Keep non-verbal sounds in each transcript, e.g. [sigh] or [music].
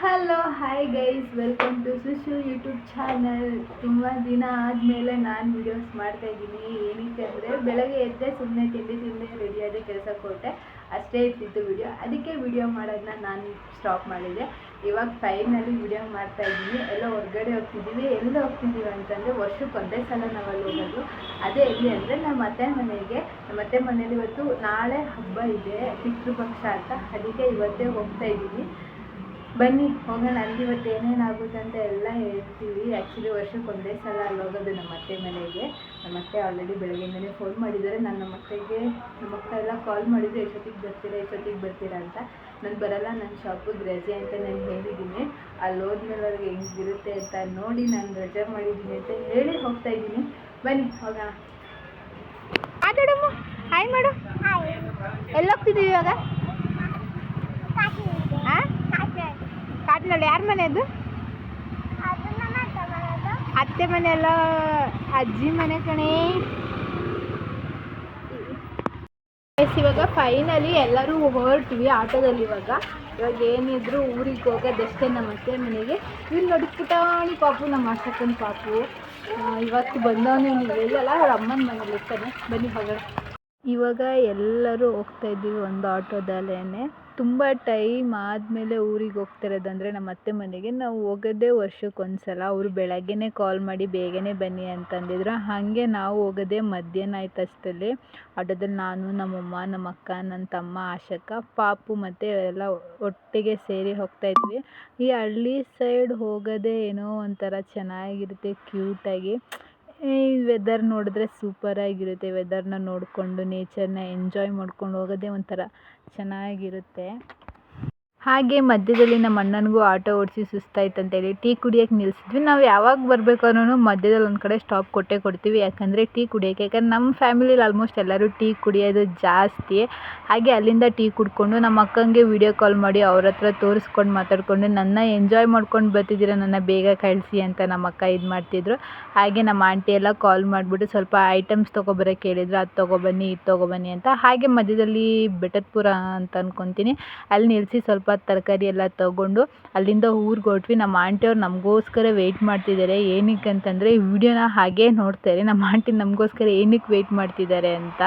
Hello hi guys welcome to Sushu YouTube channel ತುಂಬ ದಿನ ಆದಮೇಲೆ ನಾನು ವಿಡಿಯೋಸ್ ಮಾಡ್ತಾ ಇದ್ದೀನಿ. ಏನಕ್ಕೆ ಅಂದರೆ ಬೆಳಗ್ಗೆ ಎದ್ದೆ ಸುಮ್ಮನೆ ತಿಂಡಿ ತಿಂಡಿ ರೆಡಿಯಾಗಿ ಕೆಲಸಕ್ಕೆ ಕೊಟ್ಟೆ ಅಷ್ಟೇ ಇರ್ತಿತ್ತು ವಿಡಿಯೋ ಅದಕ್ಕೆ ವಿಡಿಯೋ ಮಾಡೋದನ್ನ ನಾನು ಸ್ಟಾಪ್ ಮಾಡಿದೆ. ಇವಾಗ ಫೈನಲ್ಲಿ ವಿಡಿಯೋ ಮಾಡ್ತಾ ಇದ್ದೀನಿ. ಎಲ್ಲ ಹೊರಗಡೆ ಹೋಗ್ತಿದ್ದೀವಿ. ಎಲ್ಲಿ ಹೋಗ್ತಿದ್ದೀವಿ ಅಂತಂದರೆ ವರ್ಷಕ್ಕೆ ಒಂದೇ ಸಲ ನಾವಲ್ಲಿ ಹೋಗೋದು. ಅದೇ ಎಲ್ಲಿ ಅಂದರೆ ನಮ್ಮ ಅತ್ತೆ ಮನೆಗೆ. ನಮ್ಮ ಅತ್ತೆ ಮನೇಲಿ ಇವತ್ತು ನಾಳೆ ಹಬ್ಬ ಇದೆ, ಪಿತೃಪಕ್ಷ ಅಂತ. ಅದಕ್ಕೆ ಇವತ್ತೇ ಹೋಗ್ತಾ ಇದ್ದೀನಿ. ಬನ್ನಿ ಹೋಗೋಣ ಅಲ್ಲಿ ಇವತ್ತು ಏನೇನು ಆಗುತ್ತೆ ಅಂತ ಎಲ್ಲ ಹೇಳ್ತೀವಿ. ಆ್ಯಕ್ಚುಲಿ ವರ್ಷಕ್ಕೆ ಒಂದೇ ಸಲ ಅಲ್ಲಿ ಹೋಗೋದು ನಮ್ಮ ಅತ್ತೆ ಮನೆಗೆ. ನಮ್ಮ ಅತ್ತೆ ಆಲ್ರೆಡಿ ಬೆಳಗ್ಗೆಯಿಂದನೇ ಫೋನ್ ಮಾಡಿದ್ದಾರೆ. ನಾನು ನಮ್ಮ ಅತ್ತೆಗೆ ನಮ್ಮ ಅಕ್ಕ ಎಲ್ಲ ಕಾಲ್ ಮಾಡಿದ್ರು ಎಷ್ಟೊತ್ತಿಗೆ ಬರ್ತೀರಾ ಎಷ್ಟೊತ್ತಿಗೆ ಬರ್ತೀರಾ ಅಂತ. ನಾನು ಬರಲ್ಲ ನನ್ನ ಶಾಪಿಗೆ ರಜೆ ಅಂತ ನಾನು ಹೇಳಿದ್ದೀನಿ. ಅಲ್ಲಿ ಹೋದ್ಮೇಲೆ ಅವ್ರಿಗೆ ಹೆಂಗಿರುತ್ತೆ ಅಂತ ನೋಡಿ ನಾನು ರಜೆ ಮಾಡಿದ್ದೀನಿ ಅಂತ ಹೇಳಿ ಹೋಗ್ತಾ ಇದ್ದೀನಿ. ಬನ್ನಿ ಹೋಗೋಣ. ಆಟಾಡಮ್ಮ ಹಾಯ್ ಮಾಡು. ಎಲ್ಲಿ ಹೋಗ್ತಿದ್ದೀವಿ ಇವಾಗ? ಕಾಟಿನಲ್ಲಿ ಯಾರ ಮನೆ ಅದು? ಅತ್ತೆ ಮನೆ ಅಲ್ಲ, ಅಜ್ಜಿ ಮನೆ ಕಣೇ. ಇವಾಗ ಫೈನಲಿ ಎಲ್ಲರೂ ಹೊರಟ್ವಿ ಆಟೋದಲ್ಲಿ ಇವಾಗ. ಇವಾಗ ಏನಿದ್ರು ಊರಿಗೆ ಹೋಗೋದಷ್ಟೇ ನಮ್ಮ ಅತ್ತೆ ಮನೆಗೆ. ಇಲ್ಲಿ ನೋಡಿ ಪುಟಾಣಿ ಪಾಪು, ನಮ್ಮ ಅಷ್ಟಕ್ಕನ ಪಾಪು. ಇವತ್ತು ಬಂದವನು ನೀವು. ಎಲ್ಲಲ್ಲ ಅವ್ರ ಅಮ್ಮನ ಮನೇಲಿ ಇರ್ತಾನೆ. ಬನ್ನಿ ಹೋಗೋಣ. ಇವಾಗ ಎಲ್ಲರೂ ಹೋಗ್ತಾ ಇದ್ದೀವಿ ಒಂದು ಆಟೋದಲ್ಲೇ ತುಂಬ ಟೈಮ್ ಆದಮೇಲೆ ಊರಿಗೆ ಹೋಗ್ತಿರೋದು ಇರೋದಂದರೆ ನಮ್ಮ ಅತ್ತೆ ಮನೆಗೆ, ನಾವು ಹೋಗೋದೇ ವರ್ಷಕ್ಕೆ ಸಲ ಅವರು ಬೆಳಗ್ಗೆನೇ ಕಾಲ್ ಮಾಡಿ ಬೇಗನೆ ಬನ್ನಿ ಅಂತಂದಿದ್ರು. ಹಾಗೆ ನಾವು ಹೋಗೋದೇ ಮಧ್ಯಾಹ್ನ ಆಯ್ತು ಅಷ್ಟರಲ್ಲಿ. ಆಟೋದಲ್ಲಿ ನಾನು, ನಮ್ಮಮ್ಮ ನಮ್ಮ ಅಕ್ಕ ನನ್ನ ತಮ್ಮ, ಆಶಕ್ಕ, ಪಾಪು ಮತ್ತು ಎಲ್ಲ ಒಟ್ಟಿಗೆ ಸೇರಿ ಹೋಗ್ತಾ ಇದ್ವಿ. ಈ ಹಳ್ಳಿ ಸೈಡ್ ಹೋಗೋದೇ ಏನೋ ಒಂಥರ ಚೆನ್ನಾಗಿರುತ್ತೆ, ಕ್ಯೂಟಾಗಿ. ಈ ವೆದರ್ ನೋಡಿದ್ರೆ ಸೂಪರಾಗಿರುತ್ತೆ ವೆದರ್ನ ನೋಡಿಕೊಂಡು ನೇಚರ್ನ ಎಂಜಾಯ್ ಮಾಡ್ಕೊಂಡು ಹೋಗೋದೇ ಒಂಥರ ಚೆನ್ನಾಗಿರುತ್ತೆ. ಹಾಗೆ ಮಧ್ಯದಲ್ಲಿ ನಮ್ಮ ಅಣ್ಣನಿಗೂ ಆಟೋ ಓಡಿಸಿ ಸುಸ್ತಾಯ್ತು ಅಂತೇಳಿ ಟೀ ಕುಡಿಯಕ್ಕೆ ನಿಲ್ಲಿಸಿದ್ವಿ ನಾವು ಯಾವಾಗ ಬರಬೇಕಾದ್ರೂ ಮಧ್ಯದಲ್ಲಿ ಒಂದು ಕಡೆ ಸ್ಟಾಪ್ ಕೊಟ್ಟೇ ಕೊಡ್ತೀವಿ. ಯಾಕಂದರೆ ಟೀ ಕುಡಿಯೋಕ್ಕೆ, ಯಾಕಂದ್ರೆ ನಮ್ಮ ಫ್ಯಾಮಿಲಿಲಿ ಆಲ್ಮೋಸ್ಟ್ ಎಲ್ಲರೂ ಟೀ ಕುಡಿಯೋದು ಜಾಸ್ತಿ. ಹಾಗೆ ಅಲ್ಲಿಂದ ಟೀ ಕುಡ್ಕೊಂಡು ನಮ್ಮ ಅಕ್ಕಂಗೆ ವಿಡಿಯೋ ಕಾಲ್ ಮಾಡಿ ಅವ್ರ ಹತ್ರ ತೋರಿಸ್ಕೊಂಡು ಮಾತಾಡಿಕೊಂಡು, ನನ್ನ ಎಂಜಾಯ್ ಮಾಡ್ಕೊಂಡು ಬರ್ತಿದ್ದೀರ? ನನ್ನ ಬೇಗ ಕಳಿಸಿ ಅಂತ ನಮ್ಮ ಅಕ್ಕ ಇದು ಮಾಡ್ತಿದ್ರು. ಹಾಗೆ ನಮ್ಮ ಆಂಟಿ ಎಲ್ಲ ಕಾಲ್ ಮಾಡಿಬಿಟ್ಟು ಸ್ವಲ್ಪ ಐಟಮ್ಸ್ ತೊಗೊಬರೋಕೆ ಹೇಳಿದ್ರು ಅದು ತೊಗೊಬನ್ನಿ, ಇದು ತೊಗೊಬನ್ನಿ ಅಂತ. ಹಾಗೆ ಮಧ್ಯದಲ್ಲಿ ಬೆಟತ್ಪುರ ಅಂತ ಅಂದ್ಕೊತೀನಿ ಅಲ್ಲಿ ನಿಲ್ಲಿಸಿ ಸ್ವಲ್ಪ ತರಕಾರಿ ಎಲ್ಲ ತೊಗೊಂಡು ಅಲ್ಲಿಂದ ಊರಿಗೆ ಹೊರಟ್ವಿ. ನಮ್ಮ ಆಂಟಿಯವ್ರು ನಮಗೋಸ್ಕರ ವೆಯ್ಟ್ ಮಾಡ್ತಿದ್ದಾರೆ. ಏನಕ್ಕೆ ಅಂತಂದರೆ ಈ ವಿಡಿಯೋನ ಹಾಗೇ ನೋಡ್ತಾರೆ ನಮ್ಮ ಆಂಟಿ ನಮಗೋಸ್ಕರ ಏನಕ್ಕೆ ವೆಯ್ಟ್ ಮಾಡ್ತಿದ್ದಾರೆ ಅಂತ.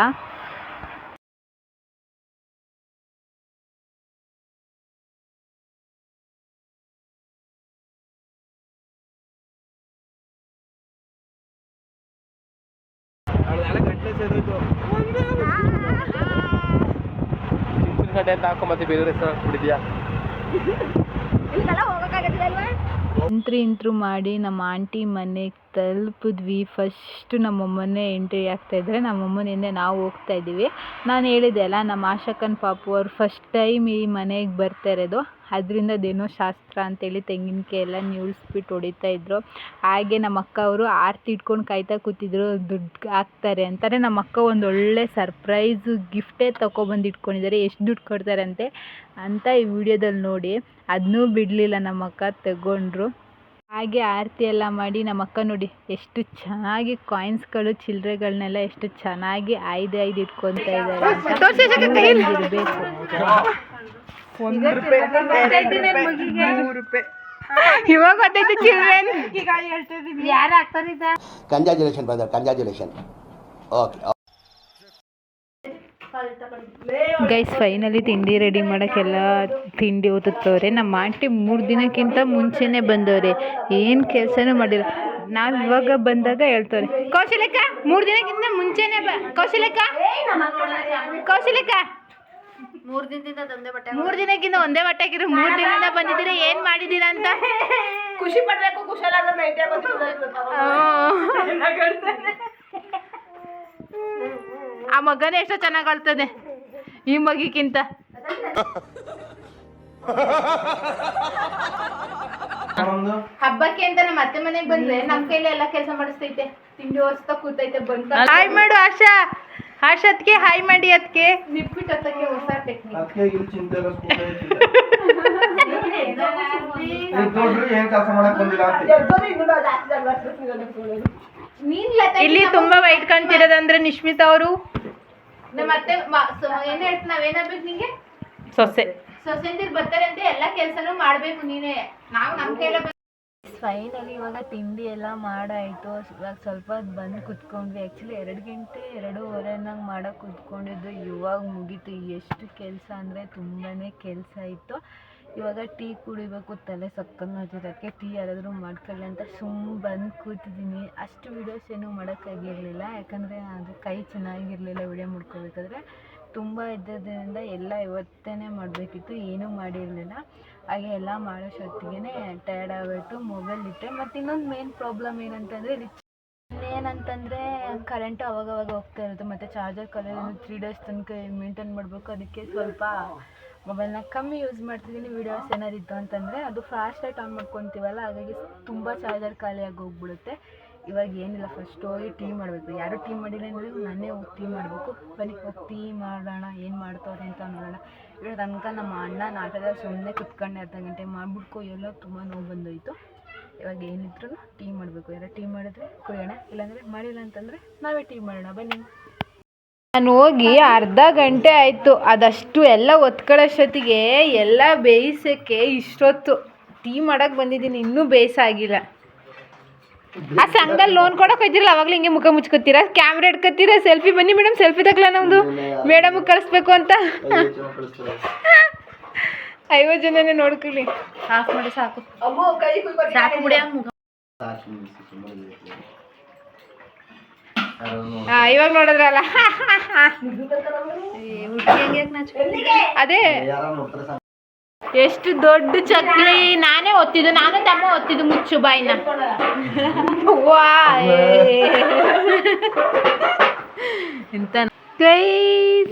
ಕಡೆ ಅಂತ ಬೇರೆ ಹೆಸರು [laughs] ಇಂತ್ರು ಇಂತ್ರು ಮಾಡಿ ನಮ್ಮ ಆಂಟಿ ಮನೆಗೆ ತಲುಪಿದ್ವಿ. ಫಸ್ಟು ನಮ್ಮಮ್ಮನೇ ಎಂಟ್ರಿ ಆಗ್ತಾ ಇದ್ದಾರೆ ನಮ್ಮಮ್ಮನಿಂದ ನಾವು ಹೋಗ್ತಾ ಇದ್ದೀವಿ. ನಾನು ಹೇಳಿದೆ ಅಲ್ಲ, ನಮ್ಮ ಆಶಕ್ಕನ ಪಾಪು ಅವ್ರು ಫಸ್ಟ್ ಟೈಮ್ ಈ ಮನೆಗೆ ಬರ್ತಾ ಇರೋದು. ಅದರಿಂದ ಅದೇನೋ ಶಾಸ್ತ್ರ ಅಂತೇಳಿ ತೆಂಗಿನಕಾಯಿ ಎಲ್ಲ ನೀಳ್ಸ್ಬಿಟ್ಟು ಹೊಡಿತಾ ಇದ್ರು. ಹಾಗೆ ನಮ್ಮ ಅಕ್ಕ ಅವರು ಆರತಿ ಇಟ್ಕೊಂಡು ಕಾಯ್ತಾ ಕೂತಿದ್ರು ದುಡ್ಡು ಹಾಕ್ತಾರೆ ಅಂತಾರೆ. ನಮ್ಮ ಅಕ್ಕ ಒಂದು ಒಳ್ಳೆ ಸರ್ಪ್ರೈಸ್ ಗಿಫ್ಟೇ ತೊಗೊಬಂದು ಇಟ್ಕೊಂಡಿದ್ದಾರೆ. ಎಷ್ಟು ದುಡ್ಡು ಕೊಡ್ತಾರಂತೆ ಅಂತ ಈ ವಿಡಿಯೋದಲ್ಲಿ ನೋಡಿ. ಅದನ್ನೂ ಬಿಡಲಿಲ್ಲ ನಮ್ಮ ಅಕ್ಕ ತಗೊಂಡ್ರು. ಹಾಗೆ ಆರತಿ ಎಲ್ಲ ಮಾಡಿ ನಮ್ಮ ಅಕ್ಕ ನೋಡಿ ಎಷ್ಟು ಚೆನ್ನಾಗಿ ಕಾಯಿನ್ಸ್ಗಳು ಚಿಲ್ಲರೆಗಳನ್ನೆಲ್ಲ ಎಷ್ಟು ಚೆನ್ನಾಗಿ ಆಯ್ದು ಆಯ್ದು ಇಟ್ಕೊತಾ ಇದ್ದಾರೆ ಅಂತ. ಇವಾಗ ಗೊತ್ತೈತೆ ಚಿಲ್ಡ್ರನ್ ಯಾರು ಆಗ್ತಾರಿದ್ದ congratulation brother congratulation okay guys finally ತಿಂಡಿ ರೆಡಿ ಮಾಡೋಕ್ಕೆಲ್ಲ ತಿಂಡಿ ಓದುತ್ತವ್ರೆ ನಮ್ಮ ಆಂಟಿ ಮೂರು ದಿನಕ್ಕಿಂತ ಮುಂಚೆನೇ ಬಂದವ್ರೆ. ಏನು ಕೆಲಸನೂ ಮಾಡಿಲ್ಲ. ನಾವು ಇವಾಗ ಬಂದಾಗ ಹೇಳ್ತವ್ರೆ. ಕೌಶಲ್ಯಕ್ಕ ಮೂರು ದಿನಕ್ಕಿಂತ ಮುಂಚೆನೇ ಬ ಕೌಶಲ್ಯಕ್ಕ ಕೌಶಲ್ಯಕ್ಕ ಮೂರ್ ದಿನದಿಂದ ತಂದೆ ಬಟ್ಟೆ ಮೂರು ದಿನಕ್ಕಿಂತ ಒಂದೇ ಬಟ್ಟೆ ಮೂರ್ ಮೂರು ದಿನದಿಂದ ಬಂದಿದ್ದೀರಾ? ಏನ್ ಮಾಡಿದೀರ ಅಂತ? ಖುಷಿ ಪಡ್ಬೇಕು ಕುಶಲ ಆ ಮಗನೇ ಎಷ್ಟೋ ಚೆನ್ನಾಗ್ ಆಳ್ತದೆ ಈ ಮಗಿಕ್ಕಿಂತ ಹಬ್ಬಕ್ಕೆ ಅಂತ ನಮ್ಮ ಅತ್ತೆ ಮನೆಗೆ ಬಂದ್ರೆ ನಮ್ ಕೈಲಿ ಎಲ್ಲ ಕೆಲಸ ಮಾಡಿಸ್ತೈತೆ. ತಿಂಡಿ ಓಡಿಸ್ತಾ ಕೂತೈತೆ ಬಂತ ಹಾಯ್ ಮಾಡು ಆಶಾ. ಆಶಾ ಅದಕ್ಕೆ ಹಾಯ್ ಮಾಡಿ ಅದಕ್ಕೆ ನಿಪ್ಪಿಟ್ಟು ಹತ್ತಕ್ಕೆ ಹೊಸ ಟೆಕ್ನಿಕ್ ಅದಕ್ಕೆ ಇಲ್ಲಿ ಚಿಂತೆ ಇಲ್ಲ, ಸ್ಕೂಲ್ ಐತಿ. ಇಲ್ಲಿ ನೋಡ್ರಿ ಏನ್ [laughs] ಕೆಲಸ ಮಾಡಕ್ ಬಂದಿಲ್ಲ ಅಂತ. ಇಲ್ಲಿ ತುಂಬಾ ವೈಟ್ ಕಾಣ್ತಿರೋದಂದ್ರೆ ನಿಶ್ಮಿತಾ ಅವರು. ಮತ್ತೆ ಅತ್ತೆ ಮ- ಸ- ಏನ್ ಹೇಳ್ತ ನಾವೇನಾಗ್ಬೇಕು ನಿಂಗೆ? ಸೊಸೆ. ಸೊಸೆಂದಿರ್ ಬರ್ತಾರೆ ಅಂತ ಎಲ್ಲ ಕೆಲ್ಸನೂ ಮಾಡ್ಬೇಕು ನೀನೇ. ನಾವು ನಮ್ಮ ಕೈಲ ಫೈನಲಿ ಇವಾಗ ತಿಂಡಿ ಎಲ್ಲ ಮಾಡಾಯಿತು. ಇವಾಗ ಸ್ವಲ್ಪ ಹೊತ್ತು ಬಂದು ಕುತ್ಕೊಂಡ್ವಿ. ಆ್ಯಕ್ಚುಲಿ ಎರಡು ಗಂಟೆ ಎರಡೂವರೆ ಮಾಡೋಕೆ ಕುತ್ಕೊಂಡಿದ್ದು ಇವಾಗ ಮುಗೀತು. ಎಷ್ಟು ಕೆಲಸ ಅಂದರೆ ತುಂಬಾ ಕೆಲಸ ಇತ್ತು. ಇವಾಗ ಟೀ ಕುಡಿಬೇಕು, ತಲೆ ಸಕ್ಕನ್ ಟೀ ಯಾರಾದರೂ ಮಾಡ್ಕೊಳ್ಳಿ ಅಂತ ಸುಮ್ಮ ಬಂದು ಕೂತಿದ್ದೀನಿ. ಅಷ್ಟು ವೀಡಿಯೋಸ್ ಏನೂ ಮಾಡೋಕ್ಕಾಗಿರಲಿಲ್ಲ ಯಾಕಂದರೆ ಅದು ಕೈ ಚೆನ್ನಾಗಿರಲಿಲ್ಲ ವಿಡಿಯೋ ಮಾಡ್ಕೋಬೇಕಾದ್ರೆ. ತುಂಬ ಇದ್ದದ್ರಿಂದ ಎಲ್ಲ ಇವತ್ತೇ ಮಾಡಬೇಕಿತ್ತು. ಏನೂ ಮಾಡಿರಲಿಲ್ಲ. ಹಾಗೆ ಎಲ್ಲ ಮಾಡೋಷ್ಟೊತ್ತಿಗೆ ಟಯರ್ಡ್ ಆಗೋಯ್ತು ಮೊಬೈಲ್ ಇಟ್ಟೆ. ಮತ್ತು ಇನ್ನೊಂದು ಮೇನ್ ಪ್ರಾಬ್ಲಮ್ ಏನಂತಂದರೆ ಏನಂತಂದರೆ ಕರೆಂಟು ಅವಾಗವಾಗ ಹೋಗ್ತಾ ಇರುತ್ತೆ. ಮತ್ತು ಚಾರ್ಜರ್ ಕಲರ್ ತ್ರೀ ಡೇಸ್ ತನಕ ಮೇಂಟೈನ್ ಮಾಡಬೇಕು. ಅದಕ್ಕೆ ಸ್ವಲ್ಪ ಮೊಬೈಲ್ನ ಕಮ್ಮಿ ಯೂಸ್ ಮಾಡ್ತಿದ್ದೀನಿ ವೀಡಿಯೋಸ್ ಏನಾದ್ರು ಇತ್ತು ಅಂತಂದರೆ ಅದು ಫ್ಲಾಶ್ಲೈಟ್ ಆನ್ ಮಾಡ್ಕೊತೀವಲ್ಲ, ಹಾಗಾಗಿ ತುಂಬ ಚಾರ್ಜರ್ ಖಾಲಿಯಾಗಿ ಹೋಗ್ಬಿಡುತ್ತೆ. ಇವಾಗ ಏನಿಲ್ಲ ಫಸ್ಟ್ ಹೋಗಿ ಟೀ ಮಾಡಬೇಕು. ಯಾರು ಟೀ ಮಾಡಿಲ್ಲ ಅಂದ್ರೆ ನಾನೇ ಹೋಗಿ ಟೀ ಮಾಡಬೇಕು. ಬನ್ನಿ, ಹೋಗಿ ಟೀ ಮಾಡೋಣ, ಏನು ಮಾಡ್ತವ್ರೆ ಅಂತ ನೋಡೋಣ. ಇವಾಗ ತನಕ ನಮ್ಮ ಅಣ್ಣ ನಾಟದಲ್ಲಿ ಸುಮ್ಮನೆ ಕುತ್ಕೊಂಡೆ ಅರ್ಧ ಗಂಟೆ ಮಾಡಿಬಿಟ್ಕೋ, ಎಲ್ಲೋ ತುಂಬ ನೋವು ಬಂದೋಯ್ತು. ಇವಾಗ ಏನಿದ್ರು ಟೀ ಮಾಡಬೇಕು. ಯಾರು ಟೀ ಮಾಡಿದ್ರೆ ಕುಡಿಯೋಣ ಇಲ್ಲಾಂದರೆ ಮಾಡಿಲ್ಲ ಅಂತಂದರೆ ನಾವೇ ಟೀ ಮಾಡೋಣ. ಬನ್ನಿ. ನಾನು ಹೋಗಿ ಅರ್ಧ ಗಂಟೆ ಆಯಿತು. ಅದಷ್ಟು ಎಲ್ಲ ಒತ್ಕೊಳ್ಳೋಷ್ಟೊತ್ತಿಗೆ ಎಲ್ಲ ಬೇಯಿಸೋಕ್ಕೆ ಇಷ್ಟೊತ್ತು. ಟೀ ಮಾಡಕ್ಕೆ ಬಂದಿದ್ದೀನಿ. ಇನ್ನೂ ಬೇಯಿಸಾಗಿಲ್ಲ. ಆ ಸಂಘದಲ್ಲಿ ಲೋನ್ ಕೊಡೋಕೆ ಹೋಯ್ತಿರಲ್ಲ ಅವಾಗಲೇ ಹಿಂಗೆ ಮುಖ ಮುಚ್ಕೋತೀರಾ? ಕ್ಯಾಮ್ರಾ ಇಟ್ಕೋತೀರಾ ಸೆಲ್ಫಿ ಬನ್ನಿ ಮೇಡಮ್ ಸೆಲ್ಫಿ ತಗೊಳ್ಳೋಣ ನಮ್ಮದು ಮೇಡಮ್ಗೆ ಕಳಿಸ್ಬೇಕು ಅಂತ. ಐವತ್ತು ಜನನೇ ನೋಡ್ಕೊಳ್ಳಿ. ಆಫ್ ಮಾಡಿ ಸಾಕು. ಸಾಕು ಬಿಡಿ ಹಾಂ ಇವಾಗ ನೋಡಿದ್ರಲ್ಲ. ಅದೇ. ಎಷ್ಟು ದೊಡ್ಡ ಚಕ್ಲಿ. ನಾನೇ ಒತ್ತಿದ್ದು ನಾನು ತಮ್ಮ ಒತ್ತಿದ್ದು ಮುಚ್ಚು ಬಾಯಿನ. ವಾ ಎಂತ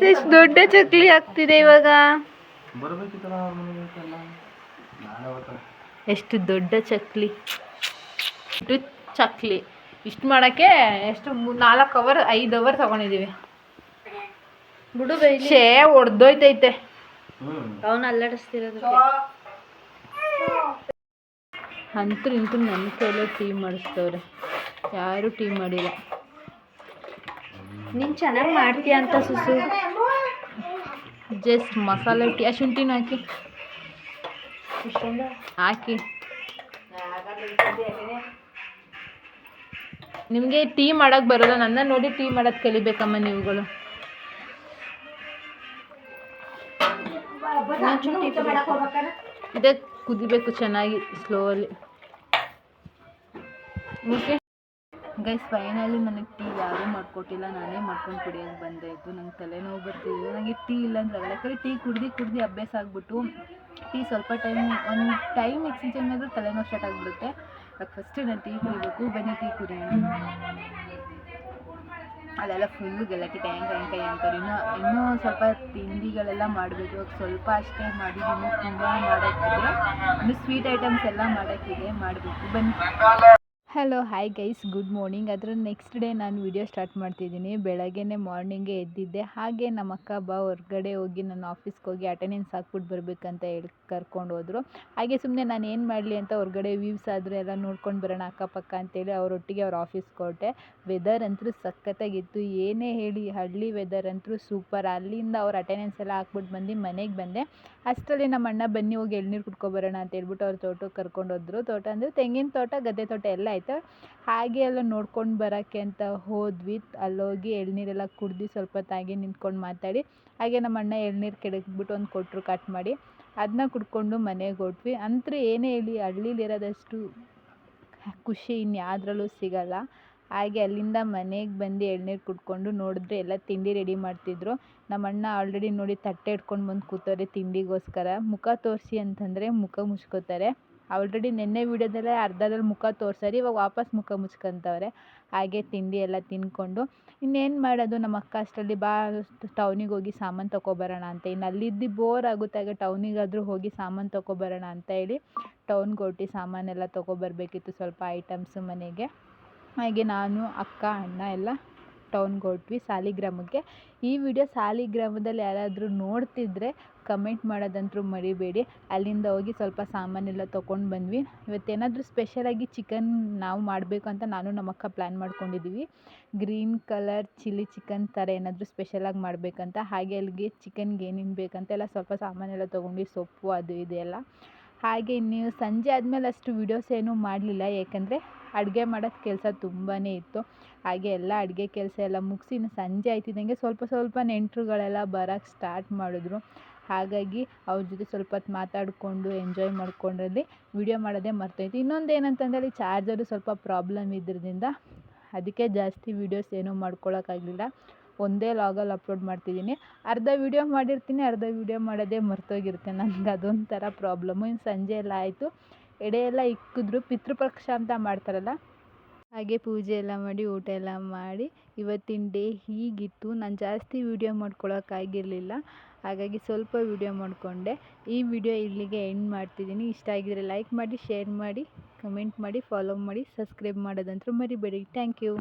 ಎಷ್ಟು ದೊಡ್ಡ ಚಕ್ಲಿ ಆಗ್ತಿದೆ ಇವಾಗ. ಬರ್ಬೇಕಿತ್ತಲ್ಲ ಅವ್ರ. ನಾಳೆ. ಎಷ್ಟು ದೊಡ್ಡ ಚಕ್ಲಿ. ಇಷ್ಟು ಚಕ್ಲಿ. ಇಷ್ಟು ಮಾಡೋಕ್ಕೆ ಎಷ್ಟು ನಾಲ್ಕು ಅವರ್ ಐದು ಅವರ್ ತಗೊಂಡಿದ್ದೀವಿ. ಬಿಡು ಶೇ ಒಡ್ದೋಯ್ತೈತೆ. ಅವನು ಅಲ್ಲಾಡಿಸ್ತಿರೋದು. ಅಂತೂ ಇಂತೂ ನನ್ನ ಕೈಲೇ ಟೀ ಮಾಡಿಸ್ತವ್ರೆ ಯಾರೂ ಟೀ ಮಾಡಿಲ್ಲ. ನೀನು ಚೆನ್ನಾಗಿ ಮಾಡ್ತೀಯ ಅಂತ ಸುಸು. ಜಸ್ಟ್ ಮಸಾಲೆ ಟೀ ಆ ಶುಂಠಿನ ಹಾಕಿ. ಹಾಕಿ. ನಿಮಗೆ ಟೀ ಮಾಡೋಕ್ಕೆ ಬರೋಲ್ಲ ನನ್ನ ನೋಡಿ ಟೀ ಮಾಡೋದು ಕಲಿಬೇಕಮ್ಮ ನೀವುಗಳು. ಇದೇ ಕುದಿಬೇಕು ಚೆನ್ನಾಗಿ ಸ್ಲೋಲಿ ಓಕೆ ಗೈಸ್ ಫೈನಲಿ ನನಗೆ ಟೀ ಯಾರೂ ಮಾಡ್ಕೊಟ್ಟಿಲ್ಲ. ನಾನೇ ಮಾಡ್ಕೊಂಡು ಕುಡಿಯೋಕೆ ಬಂದೆ. ಇದು ನಂಗೆ ತಲೆನೋವು ಬರ್ತಿದ್ದು ನನಗೆ ಟೀ ಇಲ್ಲ ಅಂದ್ರೆ ಯಾಕಂದರೆ ಟೀ ಕುಡ್ದು ಕುಡ್ದು ಅಭ್ಯಾಸ ಆಗಿಬಿಟ್ಟು ಟೀ ಸ್ವಲ್ಪ ಟೈಮ್ ಒಂದು ಟೈಮ್ ಎಕ್ಸ್ಚೇಂಜ್ ಮೇಲೆ ತಲೆನೋವು ಸ್ಟಾರ್ಟ್ ಆಗಿಬಿಡುತ್ತೆ. ಫಸ್ಟ್ ನಾನು ಟೀ ಕುಡಿಬೇಕು. ಬನ್ನಿ ಟೀ ಕುಡಿಯೋಣ. ಅಲ್ಲೆಲ್ಲ ಫುಲ್ಲು ಗಲಾಟೆ, ಟ್ಯಾಂಕ್ ಟ್ಯಾಂಕ್ ಅಂತಾರೆ ಇನ್ನೂ ಇನ್ನೂ ಸ್ವಲ್ಪ ತಿಂಡಿಗಳೆಲ್ಲ ಮಾಡಬೇಕು. ಇವಾಗ ಸ್ವಲ್ಪ ಅಷ್ಟೇ ಮಾಡಿದ್ದೀನಿ. ತುಂಬ ಮಾಡೋಕ್ಕಿದೆ. ಇನ್ನು ಸ್ವೀಟ್ ಐಟಮ್ಸ್ ಎಲ್ಲ ಮಾಡೋಕ್ಕಿದೆ. ಮಾಡಬೇಕು. ಬನ್ನಿ. Hello hi guys good morning ಅದರ ನೆಕ್ಸ್ಟ್ ಡೇ ನಾನು ವಿಡಿಯೋ ಸ್ಟಾರ್ಟ್ ಮಾಡ್ತಿದ್ದೀನಿ. ಬೆಳಗ್ಗೆನೇ ಮಾರ್ನಿಂಗೇ ಎದ್ದಿದ್ದೆ. ಹಾಗೆ ನಮ್ಮ ಅಕ್ಕ ಬಾ ಹೊರಗಡೆ ಹೋಗಿ ನನ್ನ ಆಫೀಸ್ಗೆ ಹೋಗಿ ಅಟೆಂಡೆನ್ಸ್ ಹಾಕ್ಬಿಟ್ಟು ಬರಬೇಕಂತ ಹೇಳಿ, ಕರ್ಕೊಂಡು ಹೋದರು. ಹಾಗೆ ಸುಮ್ಮನೆ ನಾನು ಏನು ಮಾಡಲಿ ಅಂತ ಹೊರಗಡೆ ವ್ಯೂವ್ಸ್ ಆದರೂ ಎಲ್ಲ ನೋಡ್ಕೊಂಡು ಬರೋಣ ಅಕ್ಕಪಕ್ಕ ಅಂತೇಳಿ ಅವರೊಟ್ಟಿಗೆ ಅವ್ರ ಆಫೀಸ್ಗೆ ಹೊರಟೆ ವೆದರ್ ಅಂತೂ ಸಖತ್ತಾಗಿತ್ತು. ಏನೇ ಹೇಳಿ ಹಳ್ಳಿ ವೆದರ್ ಅಂತೂ ಸೂಪರ್ ಅಲ್ಲಿಂದ ಅವ್ರ ಅಟೆಂಡೆನ್ಸ್ ಎಲ್ಲ ಹಾಕ್ಬಿಟ್ಟು ಬಂದು ಮನೆಗೆ ಬಂದೆ. ಅಷ್ಟರಲ್ಲಿ ನಮ್ಮ ಅಣ್ಣ ಬನ್ನಿ ಹೋಗಿ ಎಳ್ನೀರು ಕುಡ್ಕೊಬರೋಣ ಅಂತ ಹೇಳ್ಬಿಟ್ಟು ಅವ್ರ ತೋಟಕ್ಕೆ ಕರ್ಕೊಂಡು ಹೋದರು. ತೋಟ ಅಂದರೆ ತೆಂಗಿನ ತೋಟ, ಗದ್ದೆ ತೋಟ ಎಲ್ಲ ಆಯಿತು? ಹಾಗೆ ಎಲ್ಲ ನೋಡ್ಕೊಂಡು ಬರೋಕ್ಕೆ ಅಂತ ಹೋದ್ವಿ. ಅಲ್ಲೋಗಿ ಎಳ್ನೀರೆಲ್ಲ ಕುಡ್ದು ಸ್ವಲ್ಪ ತಾಗಿ ನಿಂತ್ಕೊಂಡು ಮಾತಾಡಿ. ಹಾಗೆ ನಮ್ಮ ಅಣ್ಣ ಎಳ್ನೀರು ಕೆಡಕ್ಬಿಟ್ಟು ಒಂದು ಕೊಟ್ಟರು ಕಟ್ ಮಾಡಿ. ಅದನ್ನ ಕುಡ್ಕೊಂಡು ಮನೆಗೆ ಹೊಟ್ವಿ. ಅಂತೂ ಏನೇ ಹೇಳಿ ಹಳ್ಳಿಲಿರೋದಷ್ಟು ಖುಷಿ ಇನ್ಯಾವುದ್ರಲ್ಲೂ ಸಿಗಲ್ಲ. ಹಾಗೆ ಅಲ್ಲಿಂದ ಮನೆಗೆ ಬಂದು ಎಳ್ನೀರು ಕುಡ್ಕೊಂಡು ನೋಡಿದ್ರೆ ಎಲ್ಲ ತಿಂಡಿ ರೆಡಿ ಮಾಡ್ತಿದ್ರು. ನಮ್ಮ ಅಣ್ಣ ಆಲ್ರೆಡಿ ನೋಡಿ ತಟ್ಟೆ ಇಟ್ಕೊಂಡು ಬಂದು ಕೂತವ್ರೆ ತಿಂಡಿಗೋಸ್ಕರ. ಮುಖ ತೋರಿಸಿ ಅಂತಂದರೆ ಮುಖ ಮುಚ್ಕೋತಾರೆ. ಆಲ್ರೆಡಿ ನಿನ್ನೆ ವೀಡಿಯೋದಲ್ಲೇ ಅರ್ಧದಲ್ಲಿ ಮುಖ ತೋರ್ಸಾರೆ, ಇವಾಗ ವಾಪಸ್ ಮುಖ ಮುಚ್ಕೊಂತವ್ರೆ. ಹಾಗೆ ತಿಂಡಿ ಎಲ್ಲ ತಿಂದ್ಕೊಂಡು ಇನ್ನೇನು ಮಾಡೋದು? ನಮ್ಮ ಅಕ್ಕ ಅಷ್ಟರಲ್ಲಿ ಬಾ, ಟೌನಿಗೆ ಹೋಗಿ ಸಾಮಾನು ತೊಗೊಬರೋಣ ಅಂತ ಇನ್ನು ಅಲ್ಲಿದ್ದು ಬೋರ್ ಆಗುತ್ತೆ ಆಗ ಟೌನಿಗಾದರೂ ಹೋಗಿ ಸಾಮಾನು ತೊಗೊಬರೋಣ ಅಂತ ಹೇಳಿ ಟೌನ್ಗೆ ಹೊಟ್ಟಿ ಸಾಮಾನೆಲ್ಲ ತೊಗೊಬರ್ಬೇಕಿತ್ತು ಸ್ವಲ್ಪ ಐಟಮ್ಸು ಮನೆಗೆ. ಹಾಗೆ ನಾನು, ಅಕ್ಕ, ಅಣ್ಣ ಎಲ್ಲ ಟೌನ್ಗೆ ಹೊರಟ್ವಿ ಸಾಲಿಗ್ರಾಮಕ್ಕೆ. ಈ ವಿಡಿಯೋ ಸಾಲಿಗ್ರಾಮದಲ್ಲಿ ಯಾರಾದರೂ ನೋಡ್ತಿದ್ರೆ ಕಮೆಂಟ್ ಮಾಡೋದಂತೂ ಮರಿಬೇಡಿ. ಅಲ್ಲಿಂದ ಹೋಗಿ ಸ್ವಲ್ಪ ಸಾಮಾನೆಲ್ಲ ತೊಗೊಂಡು ಬಂದ್ವಿ. ಇವತ್ತೇನಾದರೂ ಸ್ಪೆಷಲಾಗಿ ಚಿಕನ್ ನಾವು ಮಾಡಬೇಕು ಅಂತ ನಾನು ನಮ್ಮಕ್ಕ ಪ್ಲ್ಯಾನ್ ಮಾಡ್ಕೊಂಡಿದ್ದೀವಿ ಗ್ರೀನ್ ಕಲರ್ ಚಿಲ್ಲಿ ಚಿಕನ್ ಥರ ಏನಾದರೂ ಸ್ಪೆಷಲಾಗಿ ಮಾಡಬೇಕಂತ. ಹಾಗೆ ಅಲ್ಲಿಗೆ ಚಿಕನ್ಗೆ ಏನೇನು ಬೇಕಂತ ಎಲ್ಲ ಸ್ವಲ್ಪ ಸಾಮಾನೆಲ್ಲ ತೊಗೊಂಡು ಸೊಪ್ಪು ಅದು ಇದು ಎಲ್ಲ. ಹಾಗೆ ನೀವು ಸಂಜೆ ಆದಮೇಲೆ ಅಷ್ಟು ವೀಡಿಯೋಸ್ ಏನೂ ಮಾಡಲಿಲ್ಲ. ಏಕೆಂದರೆ ಅಡುಗೆ ಮಾಡೋದು ಕೆಲಸ ತುಂಬಾ ಇತ್ತು. ಹಾಗೆ ಎಲ್ಲ ಅಡುಗೆ ಕೆಲಸ ಎಲ್ಲ ಮುಗಿಸಿ ಇನ್ನು ಸಂಜೆ ಆಯ್ತಿದ್ದಂಗೆ ಸ್ವಲ್ಪ ಸ್ವಲ್ಪ ನೆಂಟರುಗಳೆಲ್ಲ ಬರೋಕ್ಕೆ ಸ್ಟಾರ್ಟ್ ಮಾಡಿದ್ರು. ಹಾಗಾಗಿ ಅವ್ರ ಜೊತೆ ಸ್ವಲ್ಪ ಹೊತ್ತು ಮಾತಾಡಿಕೊಂಡು ಎಂಜಾಯ್ ಮಾಡ್ಕೊಂಡ್ರಲ್ಲಿ ವಿಡಿಯೋ ಮಾಡೋದೇ ಮರ್ತೋಯ್ತು. ಇನ್ನೊಂದು ಏನಂತಂದರೆ ಅಲ್ಲಿ ಚಾರ್ಜರು ಸ್ವಲ್ಪ ಪ್ರಾಬ್ಲಮ್ ಇದ್ದಿದ್ದರಿಂದ ಅದಕ್ಕೆ ಜಾಸ್ತಿ ವೀಡಿಯೋಸ್ ಏನೂ ಮಾಡ್ಕೊಳಕ್ಕಾಗಲಿಲ್ಲ ಒಂದೇ ಲಾಗಲ್ಲಿ ಅಪ್ಲೋಡ್ ಮಾಡ್ತಿದ್ದೀನಿ. ಅರ್ಧ ವೀಡಿಯೋ ಮಾಡಿರ್ತೀನಿ, ಅರ್ಧ ವೀಡಿಯೋ ಮಾಡೋದೇ ಮರ್ತೋಗಿರುತ್ತೆ. ನನಗೆ ಅದೊಂಥರ ಪ್ರಾಬ್ಲಮ್ಮು ಇನ್ನು ಸಂಜೆ ಎಲ್ಲ ಆಯಿತು. ಎಡೆ ಎಲ್ಲ ಇಕ್ಕಿದ್ರು. ಪಿತೃಪಕ್ಷ ಅಂತ ಮಾಡ್ತಾರಲ್ಲ? ಹಾಗೆ ಪೂಜೆ ಎಲ್ಲ ಮಾಡಿ, ಊಟ ಎಲ್ಲ ಮಾಡಿ ಇವತ್ತಿನ ಡೇ ಹೀಗಿತ್ತು. ನಾನು ಜಾಸ್ತಿ ವೀಡಿಯೋ ಮಾಡ್ಕೊಳೋಕ್ಕಾಗಿರಲಿಲ್ಲ ಹಾಗಾಗಿ ಸ್ವಲ್ಪ ವೀಡಿಯೋ ಮಾಡಿಕೊಂಡೆ. ಈ ವಿಡಿಯೋ ಇಲ್ಲಿಗೆ ಎಂಡ್ ಮಾಡ್ತಿದ್ದೀನಿ. ಇಷ್ಟ ಆಗಿದ್ರೆ ಲೈಕ್ ಮಾಡಿ ಶೇರ್ ಮಾಡಿ ಕಮೆಂಟ್ ಮಾಡಿ ಫಾಲೋ ಮಾಡಿ ಸಬ್ಸ್ಕ್ರೈಬ್ ಮಾಡೋದಂತೂ ಮರಿಬೇಡಿ. Thank you